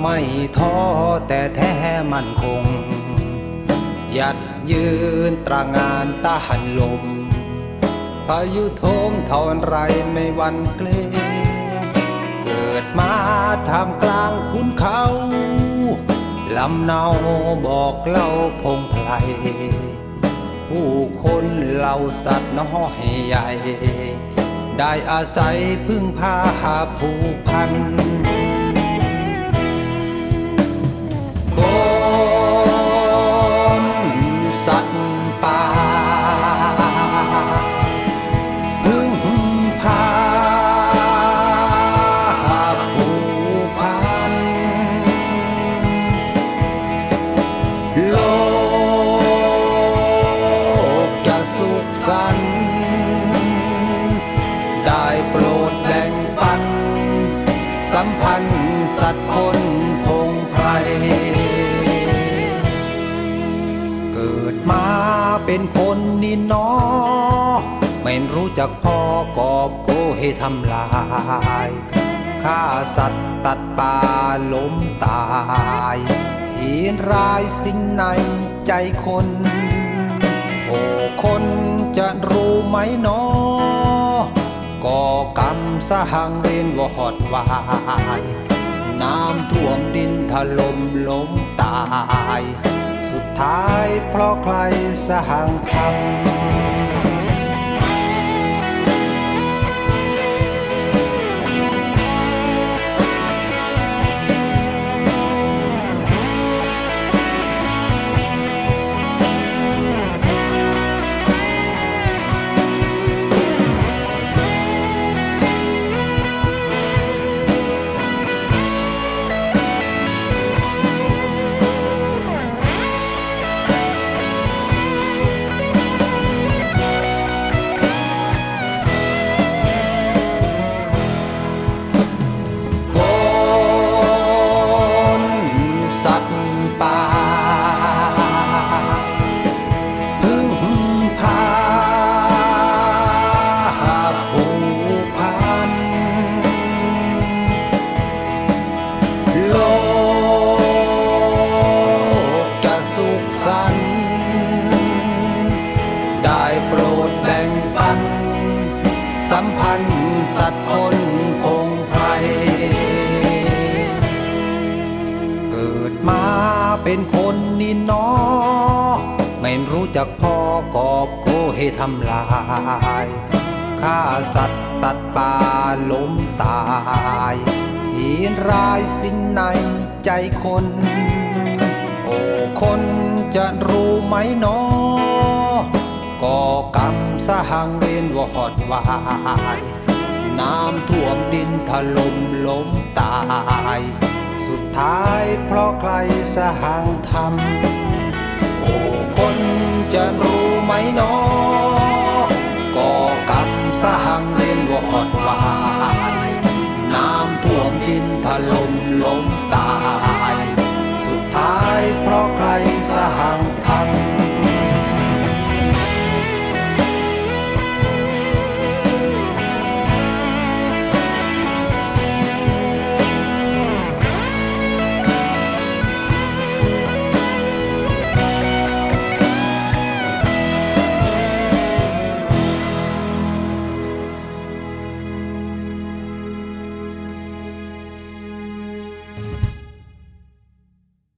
ไม่ท้อแต่แท้มั่นคง หยัดยืนตรางานตาหันลม พายุโทมทอนไรไม่วันเกรงเกิดมาท่ามกลางคุณเขาลำเนาบอกเล่าพงไพรผู้คนเหล่าสัตว์น้อยใหญ่ ได้อาศัยพึ่งพาหาผูกพันคน สัมพันธ์สัตว์คนพงไพรเกิดมาเป็นคนนี่นอไม่รู้จักพอกอบโกให้ทำลายฆ่าสัตว์ตัดป่าล้มตายเหนรายสิ่งในใจคน โอ้คนจะรู้ไหมนอ สรรมสหังเรนว่าฮอดวาย น้ำท่วมดินถล่มล้มตาย สุดท้ายเพราะใครสหังทำ ป่าพึ่งพาผูกพันโลกจะสุขสันต์ได้โปรดแบ่งปัน สัมพันธ์สัตว์คน เป็นคนนี่นอไม่รู้จักพอกอบโกให้ทำลายฆ่าสัตว์ตัดป่าล้มตายเหนรายสิ่งในใจคน โอ้คนจะรู้ไหมนอก่อกรรมสหังเวนวอดวายน้ำท่วมดินถล่มล้มตาย สุดท้ายเพราะใครสห่างทำโอ้คนจะรู้ไหมนอก็กำสหังเล่นว่อดวาย น้ำท่วมดินทะล่ม